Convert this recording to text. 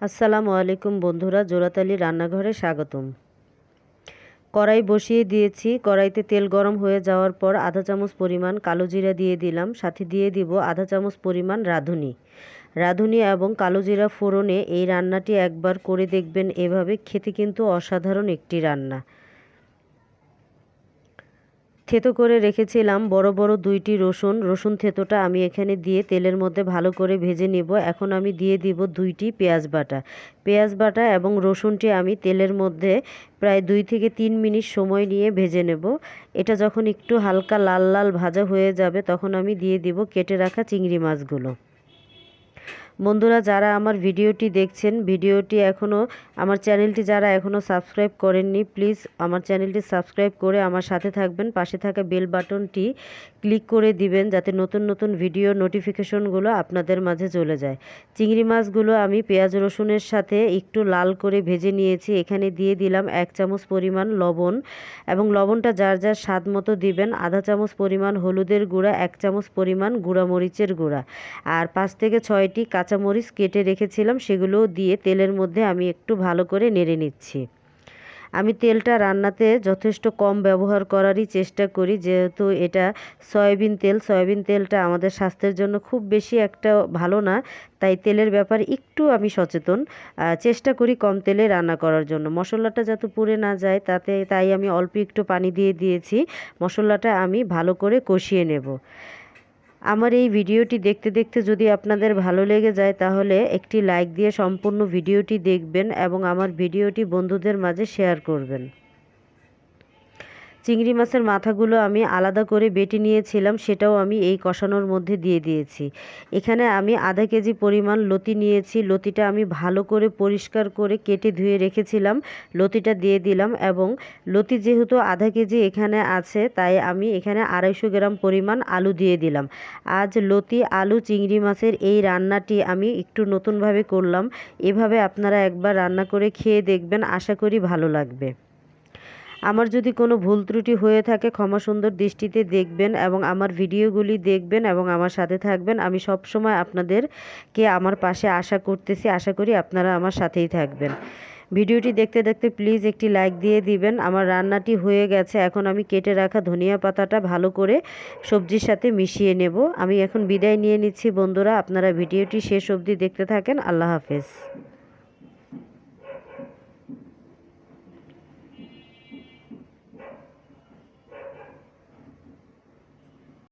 আসসালামু আলাইকুম বন্ধুরা জোড়াতালি রান্নাঘরে স্বাগতম। কড়াই বসিয়ে দিয়েছি, কড়াইতে তেল গরম হয়ে যাওয়ার পর আধা চামচ পরিমাণ কালো জিরা দিয়ে দিলাম, সাথে দিয়ে দিব আধা চামচ পরিমাণ রাঁধুনি। রাঁধুনি এবং কালো জিরা ফোড়নে এই রান্নাটি একবার করে দেখবেন, এভাবে খেতে কিন্তু অসাধারণ একটি রান্না। থেতো করে রেখেছিলাম বড় বড় দুইটি রসুন। রসুন থেতোটা আমি এখানে দিয়ে তেলের মধ্যে ভালো করে ভেজে নেব। এখন আমি দিয়ে দিব দুইটি পেঁয়াজ বাটা। পেঁয়াজ বাটা এবং রসুনটি আমি তেলের মধ্যে প্রায় দুই থেকে তিন মিনিট সময় নিয়ে ভেজে নেব। এটা যখন একটু হালকা লাল লাল ভাজা হয়ে যাবে, তখন আমি দিয়ে দিব কেটে রাখা চিংড়ি মাছগুলো। বন্ধুরা, যারা আমার ভিডিওটি দেখছেন, ভিডিওটি এখনও আমার চ্যানেলটি যারা এখনও সাবস্ক্রাইব করেননি, প্লিজ আমার চ্যানেলটি সাবস্ক্রাইব করে আমার সাথে থাকবেন। পাশে থাকা বেল বাটনটি ক্লিক করে দিবেন, যাতে নতুন নতুন ভিডিও নোটিফিকেশনগুলো আপনাদের মাঝে চলে যায়। চিংড়ি মাছগুলো আমি পেঁয়াজ রসুনের সাথে একটু লাল করে ভেজে নিয়েছি। এখানে দিয়ে দিলাম এক চামচ পরিমাণ লবণ এবং লবণটা যার যার স্বাদ মতো দিবেন। আধা চামচ পরিমাণ হলুদের গুঁড়া, এক চামচ পরিমাণ গুঁড়া মরিচের গুঁড়া। আর পাঁচ থেকে ছয়টি কাঁচামরিচ কেটে রেখেছিলাম সেগুলোও দিয়ে তেলের মধ্যে আমি একটু ভালো করে নেড়ে নিচ্ছি। আমি তেলটা রান্নাতে যথেষ্ট কম ব্যবহার করারই চেষ্টা করি, যেহেতু এটা সয়াবিন তেল। সয়াবিন তেলটা আমাদের স্বাস্থ্যের জন্য খুব বেশি একটা ভালো না, তাই তেলের ব্যাপার একটু আমি সচেতন। চেষ্টা করি কম তেলে রান্না করার জন্য। মশলাটা যাতে পুড়ে না যায়, তাতে তাই আমি অল্প একটু পানি দিয়ে দিয়েছি। মশলাটা আমি ভালো করে কষিয়ে নেব। আমার এই ভিডিওটি দেখতে দেখতে যদি আপনাদের ভালো লেগে যায়, তাহলে একটি লাইক দিয়ে সম্পূর্ণ ভিডিওটি দেখবেন এবং আমার ভিডিওটি বন্ধুদের মাঝে শেয়ার করবেন। চিংড়ি মাছের মাথাগুলো আমি আলাদা করে বেটে নিয়েছিলাম, সেটাও আমি এই কষানোর মধ্যে দিয়ে দিয়েছি। এখানে আমি আধা কেজি পরিমাণ লতি নিয়েছি, লতিটা আমি ভালো করে পরিষ্কার করে কেটে ধুয়ে রেখেছিলাম, লতিটা দিয়ে দিলাম এবং লতি যেহেতু আধা কেজি এখানে আছে, তাই আমি এখানে আড়াইশো গ্রাম পরিমাণ আলু দিয়ে দিলাম। আজ লতি, আলু, চিংড়ি মাছের এই রান্নাটি আমি একটু নতুনভাবে করলাম, এভাবে আপনারা একবার রান্না করে খেয়ে দেখবেন, আশা করি ভালো লাগবে। আমার যদি কোনো ভুল ত্রুটি হয়ে থাকে, ক্ষমা সুন্দর দৃষ্টিতে দেখবেন এবং আমার ভিডিওগুলি দেখবেন এবং আমার সাথে থাকবেন। আমি সব সময় আপনাদেরকে আমার পাশে আশা করতেছি, আশা করি আপনারা আমার সাথেই থাকবেন। ভিডিওটি দেখতে দেখতে প্লিজ একটি লাইক দিয়ে দিবেন। আমার রান্নাটি হয়ে গেছে, এখন আমি কেটে রাখা ধনিয়া পাতাটা ভালো করে সবজির সাথে মিশিয়ে নেব। আমি এখন বিদায় নিয়ে নিচ্ছি। বন্ধুরা, আপনারা ভিডিওটি শেষ অবধি দেখতে থাকেন। আল্লাহ হাফেজ।